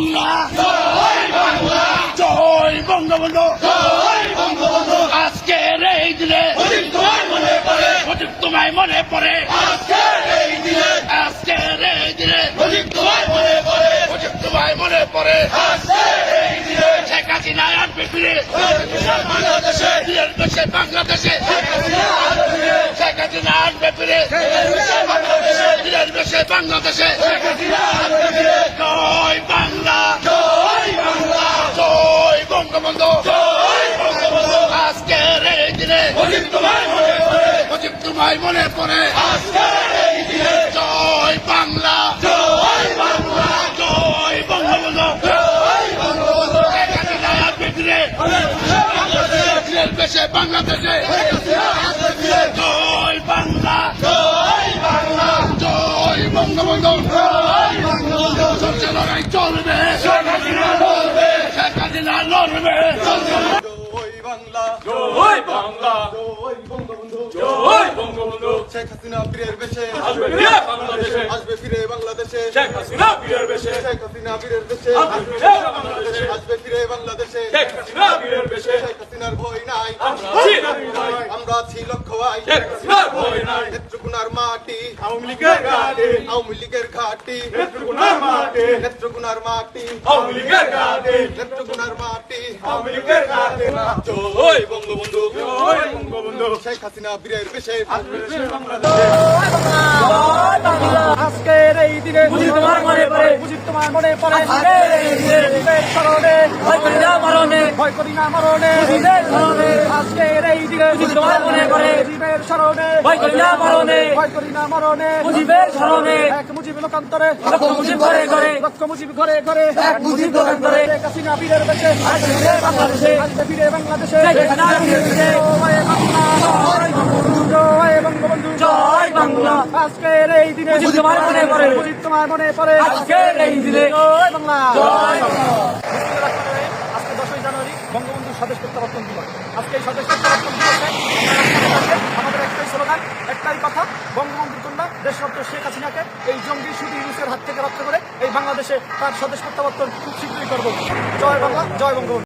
বাংলা। জয় বঙ্গবন্ধু। আজকের এই দিনে মুজিব তোমায় মনে পড়ে। আজকের এই দিনে মুজিব তোমায় মনে পড়ে। শেখ হাসিনা আসবে ফিরে ফিরের দেশে বাংলাদেশে। শেখ হাসিনা আসবে ফিরে ফিরের দেশে বাংলাদেশে। জয় বঙ্গবন্ধু। আজকের এই দিনে মুজিব তোমায় মনে পড়ে। জয় বাংলা। জয় জয় বঙ্গবন্ধু। দেশে বাংলাদেশে। জয় বাংলা। জয় বাংলা। জয় বঙ্গবন্ধু। জয় বঙ্গবন্ধু চলছে লড়াই চলবে। বঙ্গবন্ধু শেখ হাসিনা বীরের বেশে আসবে ফিরে বাংলাদেশে আসবে ফিরে বাংলাদেশে শেখ হাসিনা বীরের বেশে শেখ হাসিনা বীরের বেশে আসবে ফিরে বাংলাদেশে আসবে ফিরে বাংলাদেশে শেখ হাসিনা বীরের বেশে শেখ হাসিনার ভয় নাই আমরা আছি লক্ষ্য আই। নেত্রকোনার মাটি। আওয়ামী লীগের ঘাটে। আওয়ামী লীগের ঘাটি। নেত্রকোনার মাঠে নেত্রকোনার মাটি। আওয়ামী লীগের ঘাটে। নেত্রকোনার মাটি। আওয়ামী লীগের ঘাটে। জয় বঙ্গবন্ধু। জয় বঙ্গবন্ধু। শেখ হাসিনা বীরের বেশে। আজকের এই দিনে মুজিব তোমার মনে পড়ে। মুজিব তোমার মনে পড়ে। ভয় করি না মরণে। ভয় করি না মরণে। আজকের এই দিনে মুজিব তোমার মুজিবের স্মরণে। ভয় করি না মরণে। ভয় করি না মরণে। মুজিবের স্মরণে। এক মুজিব লোকান্তরে। লক্ষ মুজিব ঘরে ঘরে। লক্ষ মুজিব ঘরে ঘরে। এক মুজিব লোকান্তরে। শেখ বীরের বেশে। আসবে ফিরে বাংলাদেশে। আসবে ফিরে বাংলাদেশে। শেখ হাসিনা বীরের বেশে জয় বাংলা। জয় বঙ্গবন্ধু। জয় বাংলা। আজকের এই দিনে মুজিব তোমার মনে পড়ে। মুজিব তোমার মনে পড়ে। আজকের এই দিনে। জয় বাংলা। জয় আজকে দশই জানুয়ারি বঙ্গবন্ধুর স্বদেশ প্রত্যাবর্তন দিবস আজকে এই স্বদেশ প্রত্যাবর্তন দিবসে আমাদের একটাই স্লোগান একটাই কথা বঙ্গবন্ধুর কন্যা দেশরত্ন শেখ হাসিনাকে এই জঙ্গি শুধু ইউনুসের হাত থেকে রক্ষা করে এই বাংলাদেশে তার স্বদেশ প্রত্যাবর্তন খুব শীঘ্রই করব জয় বাংলা, জয় বঙ্গবন্ধু।